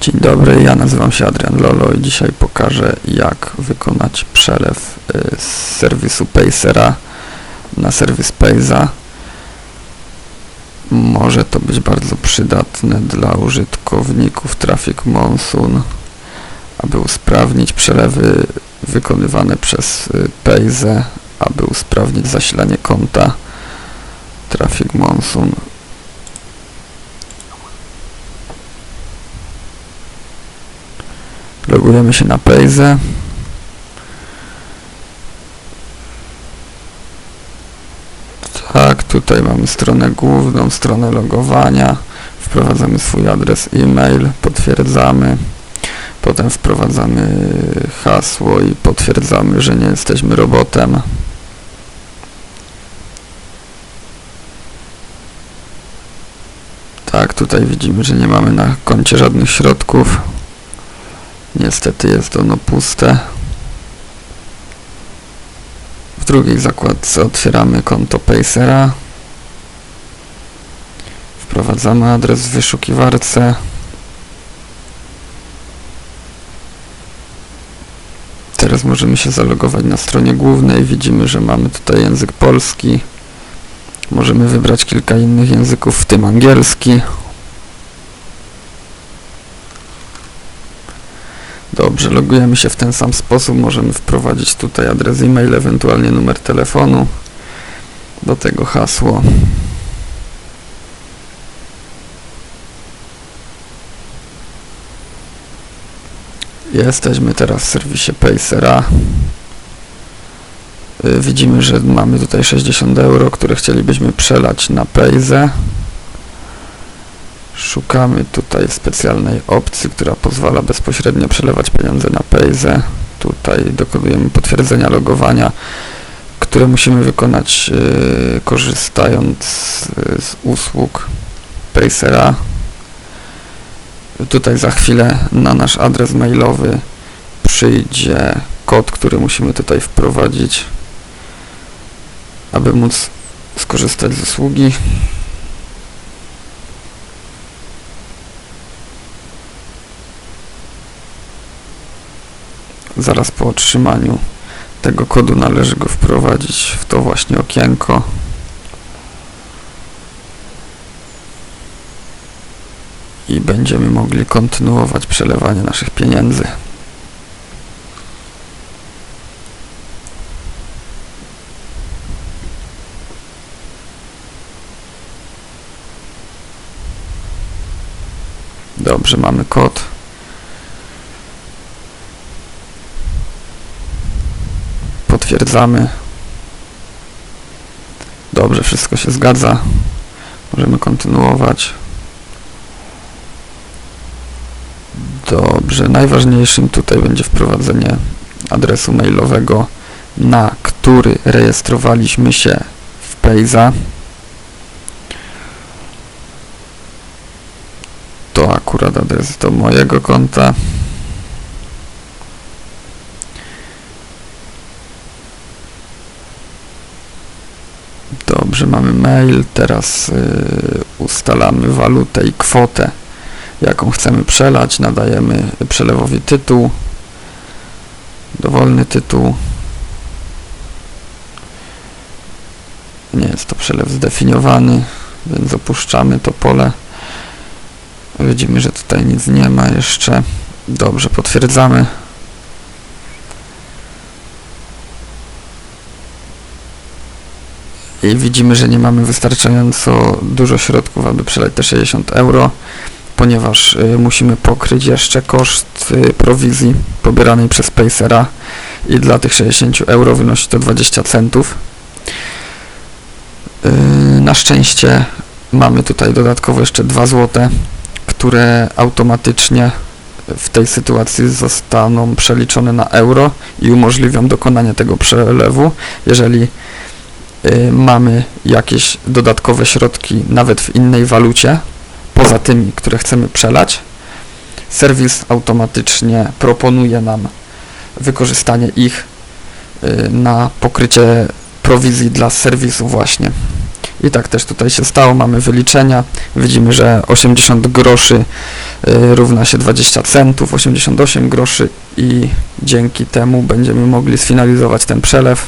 Dzień dobry, ja nazywam się Adrian Lolo i dzisiaj pokażę jak wykonać przelew y, z serwisu Pacera na serwis Payza. Może to być bardzo przydatne dla użytkowników Traffic Monsoon, aby usprawnić przelewy wykonywane przez y, Payze, aby usprawnić zasilanie konta Traffic Monsoon. Logujemy się na Payze. Tak, tutaj mamy stronę główną, stronę logowania. Wprowadzamy swój adres e-mail, potwierdzamy. Potem wprowadzamy hasło i potwierdzamy, że nie jesteśmy robotem. Tak, tutaj widzimy, że nie mamy na koncie żadnych środków. Niestety jest ono puste. W drugiej zakładce otwieramy konto Pacera. Wprowadzamy adres w wyszukiwarce. Teraz możemy się zalogować na stronie głównej. Widzimy, że mamy tutaj język polski. Możemy wybrać kilka innych języków, w tym angielski. Dobrze, logujemy się w ten sam sposób. Możemy wprowadzić tutaj adres e-mail, ewentualnie numer telefonu. Do tego hasło. Jesteśmy teraz w serwisie Pacera. Y, Widzimy, że mamy tutaj 60 euro, które chcielibyśmy przelać na Payze. Szukamy tutaj specjalnej opcji, która pozwala bezpośrednio przelewać pieniądze na Payze. Tutaj dokonujemy potwierdzenia logowania, które musimy wykonać yy, korzystając yy, z usług Pacera. Tutaj za chwilę na nasz adres mailowy przyjdzie kod, który musimy tutaj wprowadzić, aby móc skorzystać z usługi. Zaraz po otrzymaniu tego kodu należy go wprowadzić w to właśnie okienko. I będziemy mogli kontynuować przelewanie naszych pieniędzy. Dobrze, mamy kod. Potwierdzamy. Dobrze, wszystko się zgadza. Możemy kontynuować. Dobrze, najważniejszym tutaj będzie wprowadzenie adresu mailowego, na który rejestrowaliśmy się w Payza. To akurat adres do mojego konta. Dobrze, mamy mail. Teraz y, ustalamy walutę i kwotę, jaką chcemy przelać. Nadajemy przelewowi tytuł, dowolny tytuł. Nie jest to przelew zdefiniowany, więc opuszczamy to pole. Widzimy, że tutaj nic nie ma jeszcze. Dobrze, potwierdzamy. I widzimy, że nie mamy wystarczająco dużo środków, aby przelać te 60 euro, ponieważ y, musimy pokryć jeszcze koszt y, prowizji pobieranej przez Pacera i dla tych 60 euro wynosi to 20 centów. Y, na szczęście mamy tutaj dodatkowo jeszcze 2 złote które automatycznie w tej sytuacji zostaną przeliczone na euro i umożliwią dokonanie tego przelewu. Jeżeli mamy jakieś dodatkowe środki nawet w innej walucie, poza tymi, które chcemy przelać, serwis automatycznie proponuje nam wykorzystanie ich y, na pokrycie prowizji dla serwisu właśnie. I tak też tutaj się stało, mamy wyliczenia. Widzimy, że 80 groszy y, równa się 20 centów, 88 groszy i dzięki temu będziemy mogli sfinalizować ten przelew.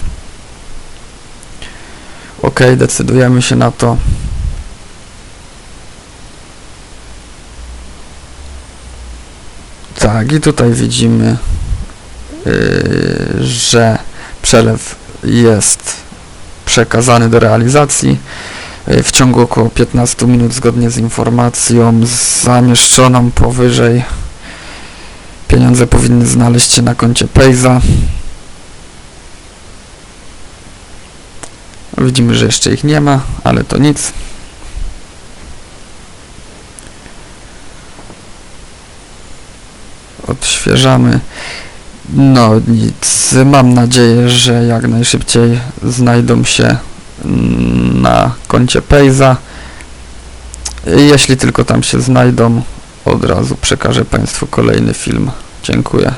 Ok, decydujemy się na to. Tak, i tutaj widzimy, yy, że przelew jest przekazany do realizacji yy, w ciągu około 15 minut zgodnie z informacją zamieszczoną powyżej. Pieniądze powinny znaleźć się na koncie Payza. Widzimy, że jeszcze ich nie ma, ale to nic. Odświeżamy. No nic. Mam nadzieję, że jak najszybciej znajdą się na koncie Payza. Jeśli tylko tam się znajdą, od razu przekażę Państwu kolejny film. Dziękuję.